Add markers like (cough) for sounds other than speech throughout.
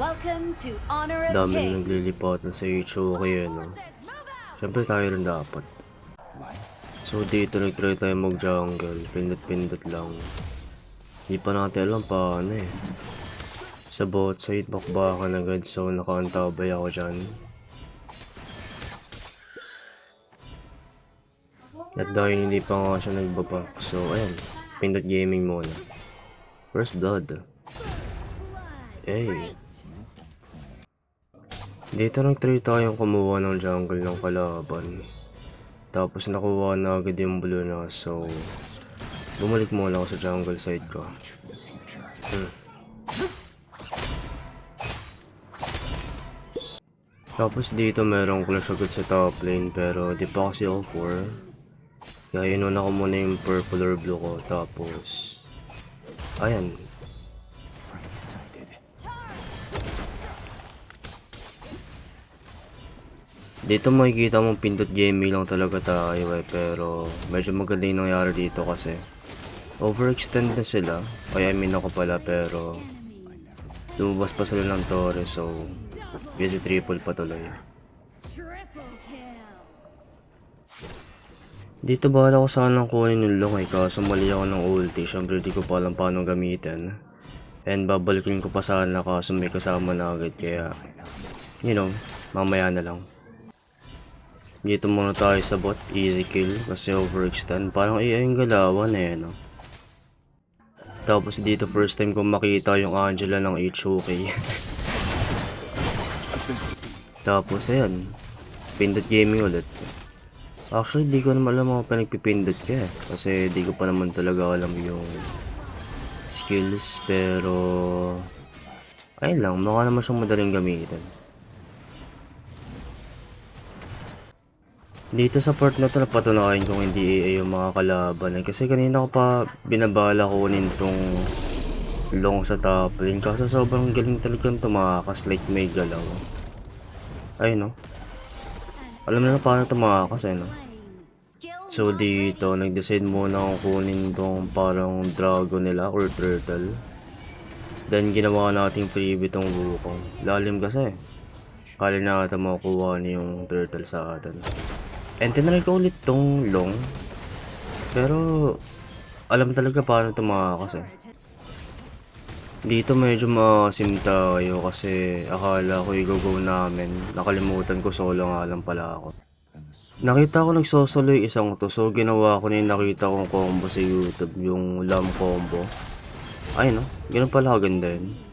Welcome to Honor of Dami na naglilipatan sa Ichigo kaya no. Siyempre tayo rin dapat. So dito nag-try tayo mag-jungle. Pindot-pindot lang. Hindi pa natin alam paano eh. Sa bot side, bakbakan agad. So nakaantabay ako dyan. At dahil hindi pa nga siya nagbabak. So ayan. Pindot gaming muna. First blood. Hey. Dito nag-try tayong kumuha ng jungle ng kalaban. Tapos nakuha na agad yung blue na so bumalik muna ako sa jungle side ko. Hmm. Tapos dito merong clash agad sa top lane pero di pa kasi ako 4. Kaya inuna ko muna yung purple or blue ko tapos ayan Dito makikita mong pindot gaming lang talaga tayo eh, pero medyo maganda yung nangyari dito kasi overextend na sila. Ay, I mean ako pala, pero lumabas pa sila ng torre, so medyo triple pa tuloy. Dito bahala ko sanang kunin yung long eh, kaso mali ako ng ulti. Siyempre di ko pa alam paano gamitin. And babalikin ko pa sana kaso may kasama na agad kaya, you know, mamaya na lang. Dito muna tayo sa bot, easy kill kasi overextend. Parang AI yung galawan eh, no? Tapos dito first time ko makita yung Angela ng HOK. (laughs) Tapos ayan, pindot gaming ulit. Actually, di ko naman alam mga pinagpipindot ka eh. Kasi di ko pa naman talaga alam yung skills pero ayun lang, mukha naman siyang madaling gamitin. Dito sa part na to napatunayan kung hindi AA yung mga kalaban. Kasi kanina ko pa binabala kunin tong long sa top lane. Kaso sobrang galing talagang tumakas like may galaw. Ayun no. Alam na na paano tumakas eh no. So dito, nag-decide muna akong kunin tong parang dragon nila or turtle. Then ginawa nating freebie tong wukong. Lalim kasi. Kala na ata makukuha niya yung turtle sa atin. And tinry ko ulit tong long. Pero alam talaga paano tumakas eh. Dito medyo maasim tayo kasi akala ko i-go namin. Nakalimutan ko solo nga lang pala ako. Nakita ko nagsosolo yung isang to so ginawa ko na yung nakita kong combo sa YouTube, yung lam combo. Ay no, ganun pala kaganda yun.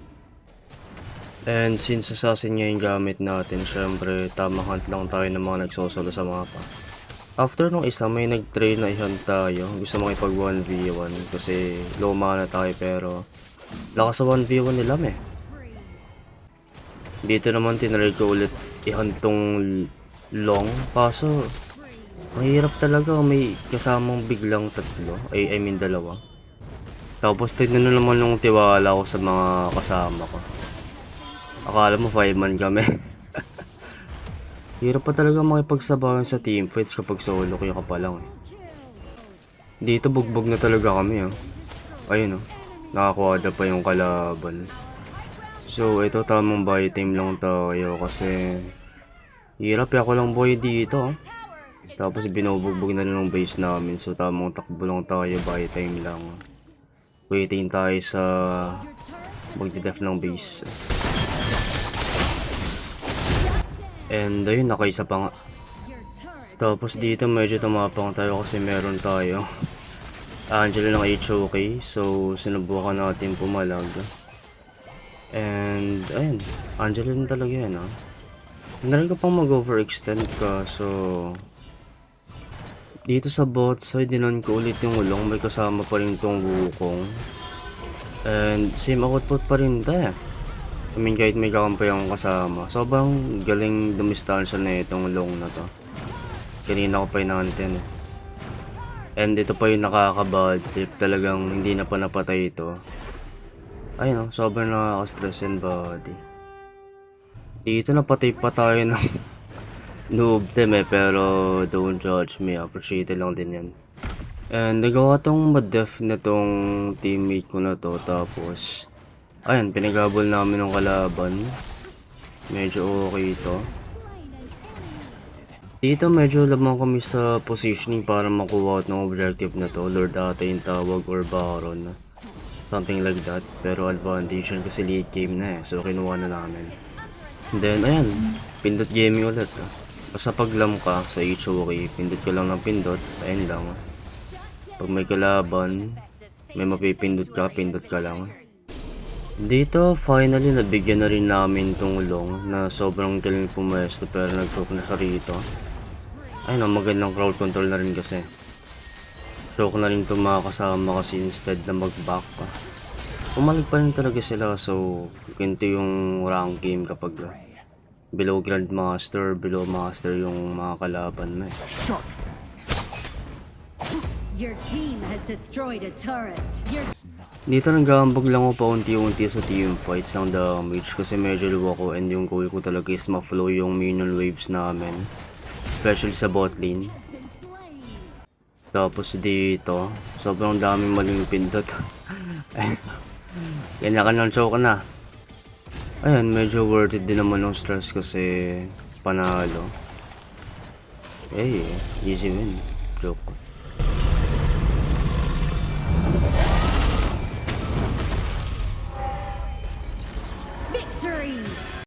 And since assassin nga yung gamit natin, syempre tamang hunt lang tayo ng mga nagsosolo sa mapa. After nung isa, may nag-try na i-hunt tayo. Gusto makipag 1v1 kasi low mana tayo pero lakas sa 1v1 nila eh. Dito naman tinry ko ulit i-hunt tong long kaso mahirap talaga may kasamang biglang tatlo ay I mean dalawa tapos tignan na naman yung tiwala ko sa mga kasama ko akala mo 5 man kami (laughs) hirap pa talaga makipagsabayan sa team fights kapag solo kayo ka pa lang eh. dito bugbog na talaga kami oh. ayun oh nakakuha pa yung kalaban so ito tamang buy time lang tayo kasi Hirap ako lang boy dito. ah. Tapos binubugbog na lang ng base namin. So tamang takbo lang tayo by time lang. Waiting tayo sa magdidef ng base. And ayun, nakaisa pa nga. Tapos dito medyo tumapang tayo kasi meron tayo. Angelo ng HOK. So sinubukan natin pumalag. And ayun, Angelo din talaga yan ah. Hindi ko pang mag-overextend ka, so... Dito sa bot side, dinan ko ulit yung ulong. May kasama pa rin tong wukong. And same output pa rin ta. I mean, kahit may kakampi ang kasama. Sobrang galing dumistansya na itong long na to. Kanina ko pa inantin. And ito pa yung nakaka-bad trip. Talagang hindi na pa napatay ito. Ayun, no, sobrang nakaka-stress and body. Dito napatay pa tayo ng (laughs) noob team eh, pero don't judge me, appreciate lang din yan. And nagawa tong madef na tong teammate ko na to, tapos Ayan, pinagabol namin ng kalaban. Medyo okay ito. Dito medyo lamang kami sa positioning para makuha out ng objective na to. Lord ata yung tawag or Baron. Something like that. Pero advantage yun kasi late game na eh. So kinuha na namin. Then ayan, pindot gaming ulit. ah. Basta pag lam ka sa HOK, pindot ka lang ng pindot. Ayun lang. Pag may kalaban, may mapipindot ka, pindot ka lang. Dito, finally, nabigyan na rin namin tong long na sobrang galing pumwesto pero nag-choke na siya rito. Ayun, ang magandang crowd control na rin kasi. Choke na rin itong mga kasama kasi instead na mag-back pa. Pumalag pa rin talaga sila so ganito yung rank game kapag uh, below Grandmaster, below Master yung mga kalaban mo eh. Your team has destroyed a turret. Your Dito nag-aambag lang ako paunti-unti sa team fights ng damage kasi medyo luwa ko and yung goal ko talaga is ma-flow yung minion waves namin. Especially sa bot lane. Tapos dito, sobrang daming maling pindot. (laughs) Yan ka ng na. Ayan, medyo worth it din naman ng stress kasi panalo. Eh, easy win. Joke.